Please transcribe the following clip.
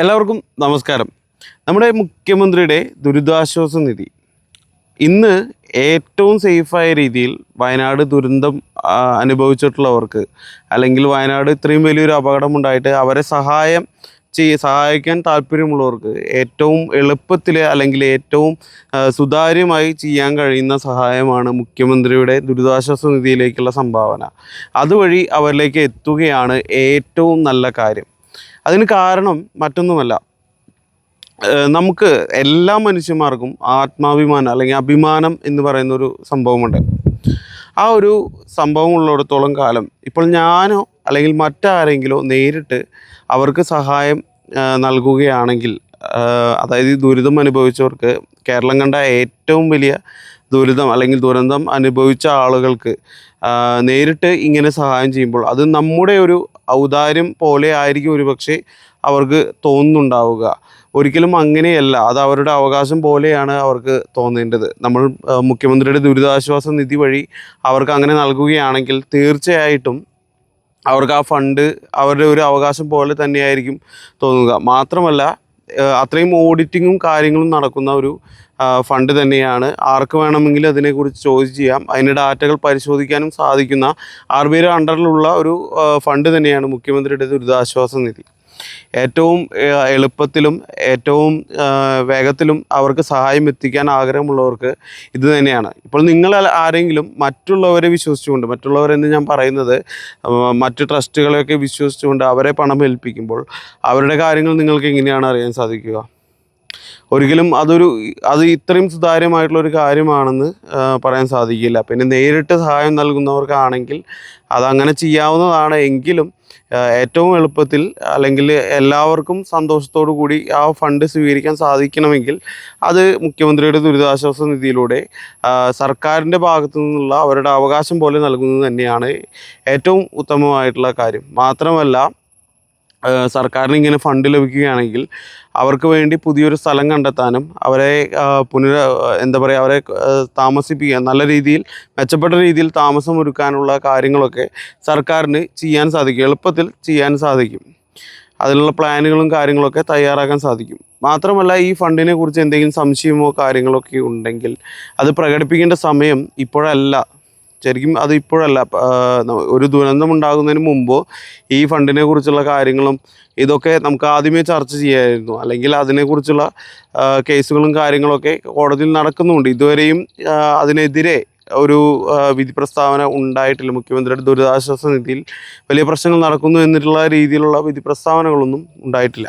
എല്ലാവർക്കും നമസ്കാരം. നമ്മുടെ മുഖ്യമന്ത്രിയുടെ ദുരിതാശ്വാസ നിധി. ഇന്ന് ഏറ്റവും സേഫായ രീതിയിൽ വയനാട് ദുരന്തം അനുഭവിച്ചിട്ടുള്ളവർക്ക് അല്ലെങ്കിൽ വയനാട് ഇത്രയും വലിയൊരു അപകടമുണ്ടായിട്ട് അവരെ സഹായം ചെയ്യ സഹായിക്കാൻ താല്പര്യമുള്ളവർക്ക് ഏറ്റവും എളുപ്പത്തിൽ അല്ലെങ്കിൽ ഏറ്റവും സുതാര്യമായി ചെയ്യാൻ കഴിയുന്ന സഹായമാണ് മുഖ്യമന്ത്രിയുടെ ദുരിതാശ്വാസ നിധിയിലേക്കുള്ള സംഭാവന. അതുവഴി അവരിലേക്ക് എത്തുകയാണ് ഏറ്റവും നല്ല കാര്യം. അതിന് കാരണം മറ്റൊന്നുമല്ല. നമുക്ക് എല്ലാ മനുഷ്യന്മാർക്കും ആത്മാഭിമാനം അല്ലെങ്കിൽ അഭിമാനം എന്ന് പറയുന്ന ഒരു സംഭവമുണ്ട്. ആ ഒരു സംഭവം ഉള്ളിടത്തോളം കാലം ഇപ്പോൾ ഞാനോ അല്ലെങ്കിൽ മറ്റാരെങ്കിലോ നേരിട്ട് അവർക്ക് സഹായം നൽകുകയാണെങ്കിൽ അതായത് ഈ ദുരിതം അനുഭവിച്ചവർക്ക് കേരളം കണ്ട ഏറ്റവും വലിയ ദുരിതം അല്ലെങ്കിൽ ദുരന്തം അനുഭവിച്ച ആളുകൾക്ക് നേരിട്ട് ഇങ്ങനെ സഹായം ചെയ്യുമ്പോൾ അത് നമ്മുടെ ഒരു ഔദാര്യം പോലെ ആയിരിക്കും ഒരുപക്ഷെ അവർക്ക് തോന്നുന്നുണ്ടാവുക. ഒരിക്കലും അങ്ങനെയല്ല. അത് അവരുടെ അവകാശം പോലെയാണ് അവർക്ക് തോന്നേണ്ടത്. നമ്മൾ മുഖ്യമന്ത്രിയുടെ ദുരിതാശ്വാസ നിധി വഴി അവർക്ക് അങ്ങനെ നൽകുകയാണെങ്കിൽ തീർച്ചയായിട്ടും അവർക്ക് ആ ഫണ്ട് അവരുടെ ഒരു അവകാശം പോലെ തന്നെയായിരിക്കും തോന്നുക. മാത്രമല്ല അത്രയും ഓഡിറ്റിങ്ങും കാര്യങ്ങളും നടക്കുന്ന ഒരു ഫണ്ട് തന്നെയാണ്. ആർക്ക് വേണമെങ്കിലും അതിനെക്കുറിച്ച് ചോദിച്ച് ചെയ്യാം. അതിന്റെ ഡാറ്റകൾ പരിശോധിക്കാനും സാധിക്കുന്ന ആർ ബി ഐയുടെ അണ്ടറിലുള്ള ഒരു ഫണ്ട് തന്നെയാണ് മുഖ്യമന്ത്രിയുടെ ദുരിതാശ്വാസ നിധി. ഏറ്റവും എളുപ്പത്തിലും ഏറ്റവും വേഗത്തിലും അവർക്ക് സഹായം എത്തിക്കാൻ ആഗ്രഹമുള്ളവർക്ക് ഇത് തന്നെയാണ്. ഇപ്പോൾ നിങ്ങൾ ആരെങ്കിലും മറ്റുള്ളവരെ വിശ്വസിച്ചുകൊണ്ട് മറ്റുള്ളവരെന്ന് ഞാൻ പറയുന്നത് മറ്റ് ട്രസ്റ്റുകളെയൊക്കെ വിശ്വസിച്ചുകൊണ്ട് അവരെ പണം ഏൽപ്പിക്കുമ്പോൾ അവരുടെ കാര്യങ്ങൾ നിങ്ങൾക്ക് എങ്ങനെയാണ് അറിയാൻ സാധിക്കുക? ഒരിക്കലും അതൊരു അത് ഇത്രയും സുതാര്യമായിട്ടുള്ള ഒരു കാര്യമാണെന്ന് പറയാൻ സാധിക്കില്ല. പിന്നെ നേരിട്ട് സഹായം നൽകുന്നവർക്കാണെങ്കിൽ അതങ്ങനെ ചെയ്യാവുന്നതാണ് എങ്കിലും ഏറ്റവും എളുപ്പത്തിൽ അല്ലെങ്കിൽ എല്ലാവർക്കും സന്തോഷത്തോടു കൂടി ആ ഫണ്ട് സ്വീകരിക്കാൻ സാധിക്കണമെങ്കിൽ അത് മുഖ്യമന്ത്രിയുടെ ദുരിതാശ്വാസ നിധിയിലൂടെ സർക്കാരിന്റെ ഭാഗത്തു നിന്നുള്ള അവരുടെ അവകാശം പോലെ നൽകുന്നത് തന്നെയാണ് ഏറ്റവും ഉത്തമമായിട്ടുള്ള കാര്യം. മാത്രമല്ല സർക്കാരിന് ഇങ്ങനെ ഫണ്ട് ലഭിക്കുകയാണെങ്കിൽ അവർക്ക് വേണ്ടി പുതിയൊരു സ്ഥലം കണ്ടെത്താനും അവരെ പുനര എന്താ പറയുക അവരെ താമസിപ്പിക്കാൻ നല്ല രീതിയിൽ മെച്ചപ്പെട്ട രീതിയിൽ താമസം ഒരുക്കാനുള്ള കാര്യങ്ങളൊക്കെ സർക്കാരിന് ചെയ്യാൻ സാധിക്കും. എളുപ്പത്തിൽ ചെയ്യാൻ സാധിക്കും. അതിനുള്ള പ്ലാനുകളും കാര്യങ്ങളൊക്കെ തയ്യാറാക്കാൻ സാധിക്കും. മാത്രമല്ല ഈ ഫണ്ടിനെ കുറിച്ച് എന്തെങ്കിലും സംശയമോ കാര്യങ്ങളൊക്കെ ഉണ്ടെങ്കിൽ അത് പ്രകടിപ്പിക്കേണ്ട സമയം ഇപ്പോഴല്ല. ശരിക്കും അത് ഇപ്പോഴല്ല. ഒരു ദുരന്തം ഉണ്ടാകുന്നതിന് മുമ്പോ ഈ ഫണ്ടിനെ കുറിച്ചുള്ള കാര്യങ്ങളും ഇതൊക്കെ നമുക്ക് ആദ്യമേ ചർച്ച ചെയ്യായിരുന്നു. അല്ലെങ്കിൽ അതിനെക്കുറിച്ചുള്ള കേസുകളും കാര്യങ്ങളൊക്കെ കോടതിയിൽ നടക്കുന്നുണ്ട്. ഇതുവരെയും അതിനെതിരെ ഒരു വിധി പ്രസ്താവന ഉണ്ടായിട്ടില്ല. മുഖ്യമന്ത്രിയുടെ ദുരിതാശ്വാസ നിധിയിൽ വലിയ പ്രശ്നങ്ങൾ നടക്കുന്നു എന്നുള്ള രീതിയിലുള്ള വിധി പ്രസ്താവനകളൊന്നും ഉണ്ടായിട്ടില്ല.